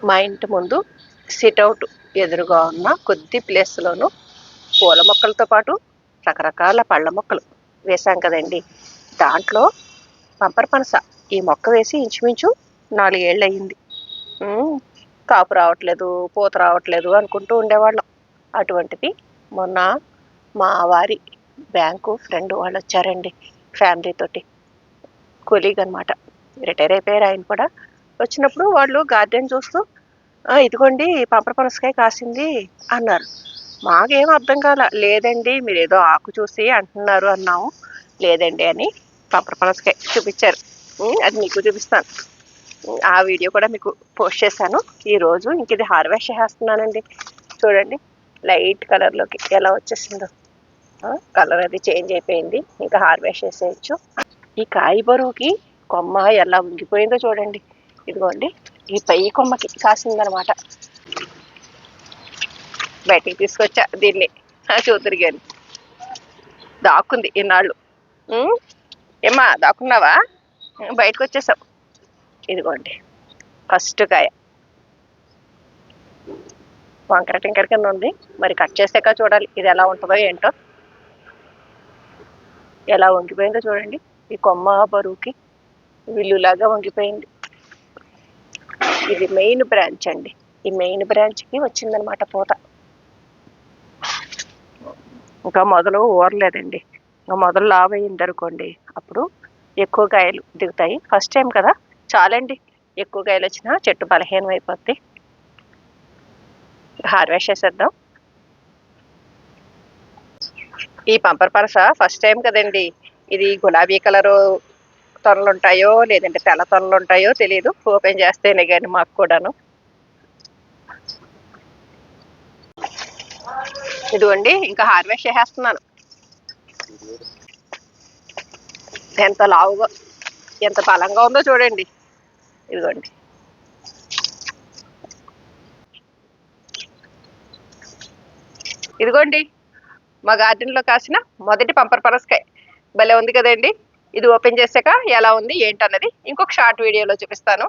మా ఇంటి ముందు సిట్అవుట్ ఎదురుగా ఉన్న కొద్ది ప్లేస్లోను పూల మొక్కలతో పాటు రకరకాల పళ్ళ మొక్కలు వేశాం కదండి. దాంట్లో పంపర పనస ఈ మొక్క వేసి ఇంచుమించు నాలుగేళ్ళు అయ్యింది కాపు రావట్లేదు పూత రావట్లేదు అనుకుంటూ ఉండేవాళ్ళం. అటువంటిది మొన్న మా వారి బ్యాంకు ఫ్రెండ్ వాళ్ళు వచ్చారండి ఫ్యామిలీతోటి. కొలీగ్ అనమాట రిటైర్ అయిపోయారు ఆయన కూడా. వచ్చినప్పుడు వాళ్ళు గార్డెన్ చూస్తూ ఇదిగోండి పంపర పనసకాయ కాసింది అన్నారు. మాకేం అర్థం కాల లేదండి మీరు ఏదో ఆకు చూసి అంటున్నారు అన్నాము. లేదండి అని పంపర పనసకాయ చూపించారు. అది మీకు చూపిస్తాను. ఆ వీడియో కూడా మీకు పోస్ట్ చేశాను. ఈరోజు ఇంక ఇది హార్వెస్ట్ చేస్తున్నానండి. చూడండి లైట్ కలర్లోకి ఎలా వచ్చేసిందో. కలర్ అది చేంజ్ అయిపోయింది. ఇంకా హార్వెస్ట్ చేసేయచ్చు. ఈ కాయ బరువుకి కొమ్మ ఎలా ఉంగిపోయిందో చూడండి. ఇదిగోండి ఈ పై కొమ్మకి కాసిందనమాట. బయటికి తీసుకొచ్చా దీన్ని చూతురిగాను దాక్కుంది ఇన్నాళ్ళు. ఏమా ఏమ్మా దాక్కున్నావా? బయటకు వచ్చేసావు. ఇదిగోండి ఫస్ట్ కాయ. వంకర టింకర కింద ఉంది. మరి కట్ చేసాక చూడాలి ఇది ఎలా ఉంటుందో ఏంటో. ఎలా వంగిపోయిందో చూడండి. ఈ కొమ్మ బరువుకి విల్లులాగా వంగిపోయింది. ఇది మెయిన్ బ్రాంచ్ అండి. ఈ మెయిన్ బ్రాంచ్కి వచ్చిందనమాట పూత. ఇంకా మొదలు ఊరలేదండి. ఇంకా మొదలు లావ్ అయ్యింది అనుకోండి అప్పుడు ఎక్కువ కాయలు దిగుతాయి. ఫస్ట్ టైం కదా? చాలండి. ఎక్కువ కాయలు వచ్చినా చెట్టు బలహీనం అయిపోద్ది. హార్వెస్ట్ చేసేద్దాం. ఈ పంపర్ పరస ఫస్ట్ టైం కదండి. ఇది గులాబీ కలరు తొనలు ఉంటాయో లేదంటే తెల్ల తొనలు ఉంటాయో తెలియదు ఓపెన్ చేస్తేనే కానీ మాకు కూడాను. ఇదిగోండి ఇంకా హార్వెస్ట్ చేసేస్తున్నాను. ఎంత లావుగా ఎంత బలంగా ఉందో చూడండి. ఇదిగోండి. ఇదిగోండి మా గార్డెన్లో కాసిన మొదటి పంపర్ పరసకాయ. భలే ఉంది కదండి. ఇది ఓపెన్ చేశాక ఎలా ఉంది ఏంటన్నది ఇంకొక షార్ట్ వీడియోలో చూపిస్తాను.